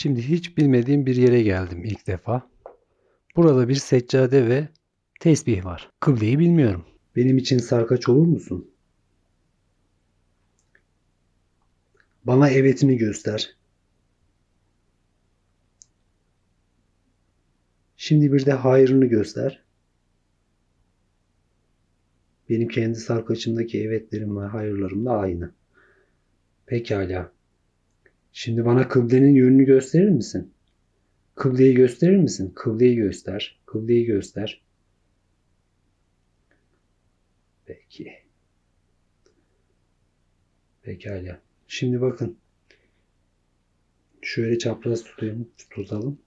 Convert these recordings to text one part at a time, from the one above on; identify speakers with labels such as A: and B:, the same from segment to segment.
A: Şimdi hiç bilmediğim bir yere geldim ilk defa. Burada bir seccade ve tesbih var. Kıbleyi bilmiyorum. Benim için sarkaç olur musun? Bana evetini göster. Şimdi bir de hayrını göster. Benim kendi sarkaçımdaki evetlerim ve hayırlarım da aynı. Pekala. Şimdi bana kıblenin yönünü gösterir misin? Kıbleyi gösterir misin? Kıbleyi göster. Kıbleyi göster. Peki. Pekala. Şimdi bakın. Şöyle çapraz tutayım, tutalım.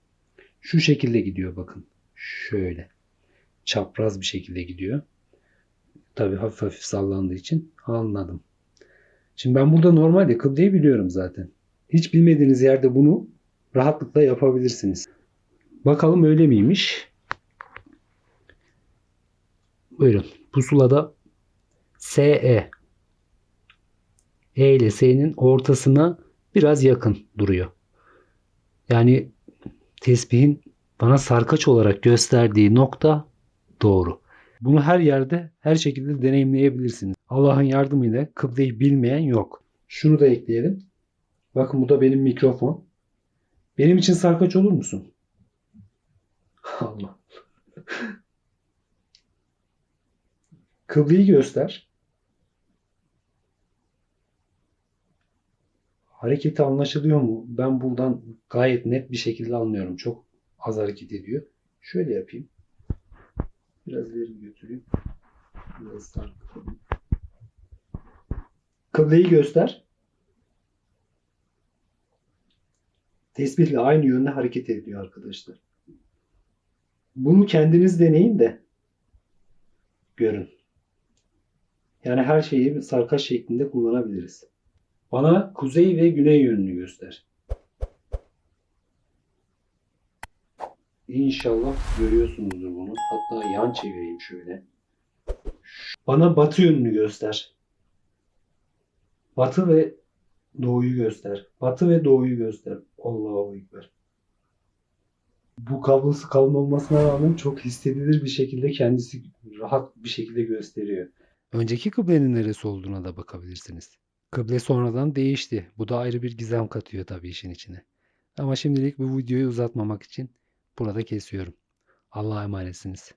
A: Şu şekilde gidiyor bakın. Şöyle. Çapraz bir şekilde gidiyor. Tabii hafif hafif sallandığı için anladım. Şimdi ben burada normalde kıbleyi biliyorum zaten. Hiç bilmediğiniz yerde bunu rahatlıkla yapabilirsiniz. Bakalım öyle miymiş? Buyurun. Pusulada SE E ile S'nin ortasına biraz yakın duruyor. Yani tesbihin bana sarkaç olarak gösterdiği nokta doğru. Bunu her yerde her şekilde deneyimleyebilirsiniz. Allah'ın yardımıyla kıbleyi bilmeyen yok. Şunu da ekleyelim. Bakın bu da benim mikrofon. Benim için sarkaç olur musun? Allah. Kıbleyi göster. Hareketi anlaşılıyor mu? Ben buradan gayet net bir şekilde anlıyorum. Çok az hareket ediyor. Şöyle yapayım. Biraz ileri götüreyim. Biraz sarkıtalım. Kıbleyi göster. Tesbihle aynı yönde hareket ediyor arkadaşlar. Bunu kendiniz deneyin de görün. Yani her şeyi bir sarkaç şeklinde kullanabiliriz. Bana kuzey ve güney yönünü göster. İnşallah görüyorsunuzdur bunu. Hatta yan çevireyim şöyle. Bana batı yönünü göster. Batı ve doğuyu göster. Batı ve doğuyu göster. Allahu Ekber. Bu kablosu kalın olmasına rağmen çok hissedilir bir şekilde kendisi rahat bir şekilde gösteriyor. Önceki kıblenin neresi olduğuna da bakabilirsiniz. Kıble sonradan değişti. Bu da ayrı bir gizem katıyor tabii işin içine. Ama şimdilik bu videoyu uzatmamak için burada kesiyorum. Allah'a emanetsiniz.